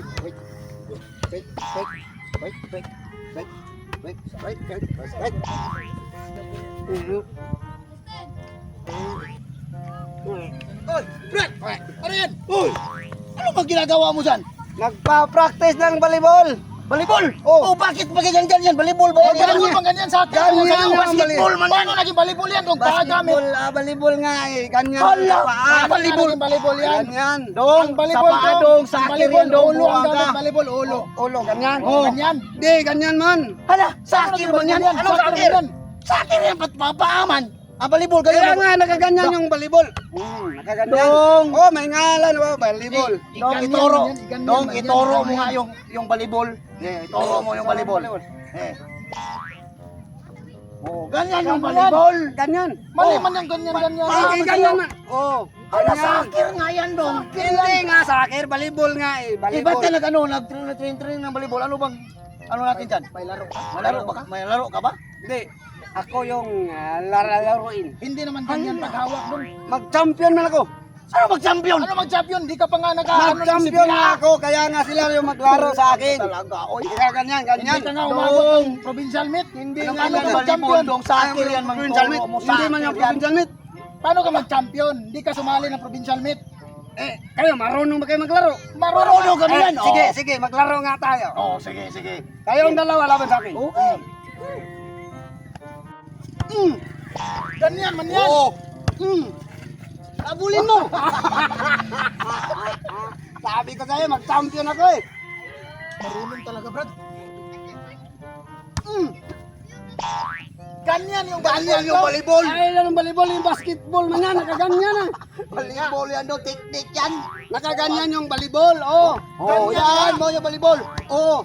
wait, wait, wait, wait, wait, wait, wait, wait, wait, wait, wait, wait. Mhm. Oy, Brad! Ano yan? Uy! Ano bang ginagawa mo dyan? Nagpa-practice ng volleyball. Volleyball? Oh. Oh, bakit ba ganyan ganyan? Volleyball ba? Oh, Ganyan ganyan. bang ganyan sa akin? Ganyan Ano sa'yo? yung Basketball man. Paano naging volleyball yan? Kung tagamit. Basketball, ah, volleyball nga eh. Ganyan. Hala! Ah, volleyball. Volleyball yan. Ganyan. Dong, Ang volleyball sa paa dong. dong, sa akin yan dong. ulo ang gamit, volleyball, ulo. Oh, Ulo, ganyan. Oh, ganyan. Hindi, ganyan man. Hala, Sa ano akin ba man yan? ganyan? Anong Sa akin? Sa akin yan, ba't papaaman? Ah, volleyball, Kaya ganyan. nga, nakaganyan yung volleyball. Hmm, nakaganyan. Dong. Oh, may ngalan, oh, volleyball. Dong, Ganyan ituro. Dong, ituro mo nga yung yung volleyball. Eh, ituro mo yung volleyball. Eh. Oh, ganyan yung volleyball. Ganyan. Mali Oh. man yung ganyan, ganyan. Sige, ganyan man. Oh, ganyan. sakir nga yan, Dong. Hindi nga soccer, volleyball nga eh. Eh, Volleyball. ka nag, ano, nag-train-train ng volleyball? Ano bang, ano natin dyan? May laro. May laro ba? ka? May laro ka ba? Hindi. Ako yung uh, lalaroin. Hindi naman ganyan paghawak doon. Mag-champion man ako. Ano mag-champion? Ano mag-champion? Di ka pa nga nag ano, Mag-champion nga ako, kaya nga sila yung maglaro sa akin. Talaga, oy. Kaya ganyan, ganyan. Hindi ka nga umabot ng provincial meet. Hindi Ano nga ka yan, mag-champion? Dong sakir Ayaw yan, provincial meet. Hindi man yung provincial meet. Paano ka mag-champion? Hindi ka sumali ng provincial meet. Eh, kayo, marunong ba kayo maglaro? Marunong kami Eh, yan. sige, oh. sige, maglaro nga tayo. Oh, sige, sige. Kayong dalawa laban sa akin. Okay. Mm. Ganyan man yan. Oo. Mm. Abulin mo. Sabi ko sa'yo, mag-champion ako eh. Marunong talaga, Brad. Mm. Ganyan yung Ganyan yung volleyball. Ay, lang volleyball, yung basketball man yan, nakaganyan ah. Volleyball yan, no? Technique yan. Nakaganyan yung volleyball, oh. Oh, yan mo yung volleyball. Oh.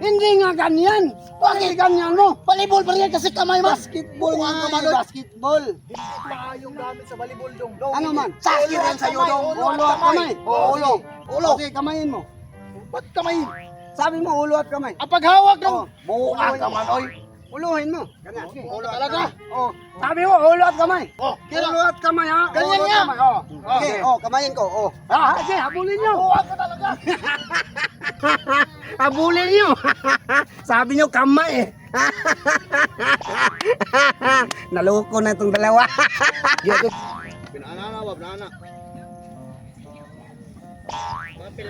Hindi nga ganyan. Bakit ganyan mo? Volleyball pa rin kasi kamay mo. Basketball nga, ang kamay. basketball. Hindi yung gamit sa volleyball dong. Ano man? Sakir yan sa'yo dong. Ulo at kamay. Oh, ulo. Ulo. Okay, kamayin mo. Ba't kamay? Sabi mo, ulo at kamay. Ang paghawak ng... Oh, Buka ka man, oy. Uluhin mo. Ganyan. Okay, Ulo at talaga. kamay. Oh. Sabi mo, ulo at kamay. Oh, Ulo at kamay ha. Ganyan kamay, Oh. Okay. Oh, kamayin ko. Oh. Ah, sige, habulin nyo. Buka ka talaga. Pabuli niyo. Sabi niyo kamay eh. Naloko na itong dalawa. Pinanana ba? Pinanana. Mapil